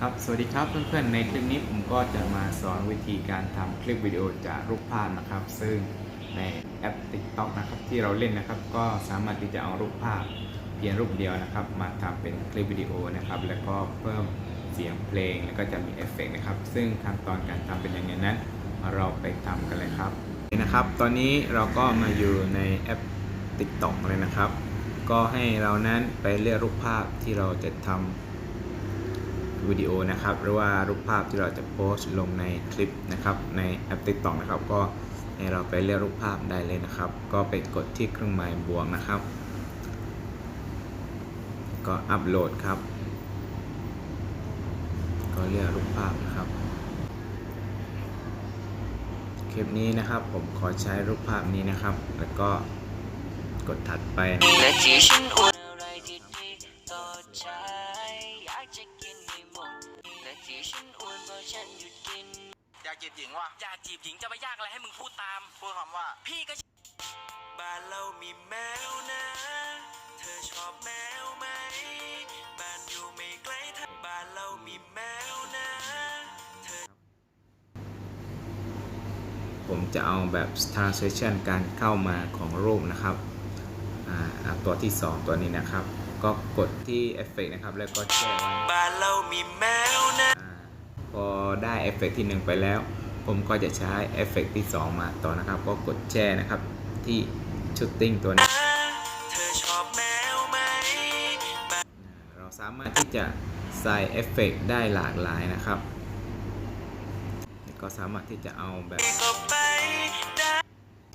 ครับ สวัสดีครับเพื่อนๆ ในคลิปนี้ผมก็จะมาสอนวิธีการทำคลิปวิดีโอจากรูปภาพนะครับ ซึ่งในแอป TikTok นะครับที่เราเล่นนะครับ ก็สามารถที่จะเอารูปภาพเพียงรูปเดียวนะครับ มาทำเป็นคลิปวิดีโอนะครับ แล้วก็เพิ่มเสียงเพลงแล้วก็จะมีเอฟเฟกต์นะครับ ซึ่งขั้นตอนการทำเป็นยังไงนั้นเราไปทำกันเลยครับนี่นะครับ ตอนนี้เราก็มาอยู่ในแอป TikTok เลยนะครับ ก็ให้เรานั้นไปเลือกรูปภาพที่เราจะทำ วิดีโอนะครับหรือว่ารูปภาพที่เราจะโพสต์ลงในคลิปนะครับในแอป TikTok นะครับก็ให้เราไปเลือกรูปภาพได้เลยนะครับ ก็ไปกดที่เครื่องหมายบวกนะครับ ก็อัปโหลดครับ ก็เลือกรูปภาพนะครับ คลิปนี้นะครับผมขอใช้รูปภาพนี้นะครับ แล้วก็กดถัดไป ฉันอวดเพราะฉันหยุดกิน อยากจีบหญิงว่ะอยากจีบหญิงจะไปยากอะไรให้มึงพูดตาม พูดคำว่า พี่ก็ บ้านเรามีแมวนะ เธอชอบแมวไหม บ้านอยู่ไม่ไกลทางบ้านเรามีแมวนะ เธอ ผมจะเอาแบบ translation การเข้ามาของรูปนะครับอ่าอ่าตัวที่ 2 ตัวนี้นะครับ ก็กดที่เอฟเฟกนะครับ แล้วก็แช่ไว้บ้านเรามีแมวนะ อ่า พอได้เอฟเฟกที่ 1 ไปแล้ว ผมก็จะใช้เอฟเฟกที่ 2 มาต่อนะครับ ก็กดแช่นะครับที่ชุดติ้งตัวนี้เธอชอบแมวไหมเราสามารถที่จะใส่เอฟเฟกได้หลากหลายนะครับ ก็สามารถที่จะเอาแบบก็ไปได้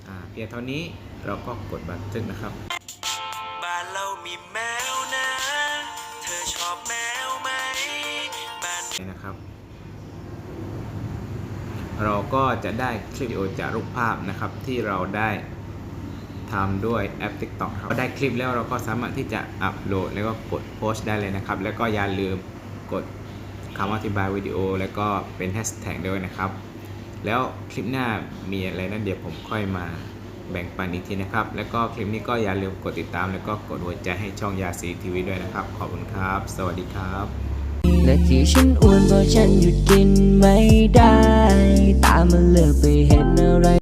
อ่าเพียงเท่านี้เราก็กดบันทึกนะครับบ้านเรามีแมวนะ เธอชอบแมวไหมบ้านนี่นะครับ เราก็จะได้คลิปวิดีโอจากรูปภาพนะครับที่เราได้ทำด้วยแอป TikTok ครับพอได้คลิปแล้วเราก็สามารถที่จะอัปโหลดแล้วก็กดโพสต์ได้เลยนะครับ แล้วก็อย่าลืมกดคำอธิบายวิดีโอ แล้วก็เป็นแฮชแท็กด้วยนะครับ แล้วคลิปหน้ามีอะไรนั้นเดี๋ยวผมค่อยมาแบ่งปันอีกทีนะครับ แล้วก็คลิปนี้ก็อย่าลืมกดติดตาม แล้วก็กดหัวใจให้ช่องยาสีทีวีด้วยนะครับ ขอบคุณครับ สวัสดีครับ และที่ฉันอ้วนเพราะฉันหยุดกินไม่ได้ มมาเลือกไปเห็นอะไร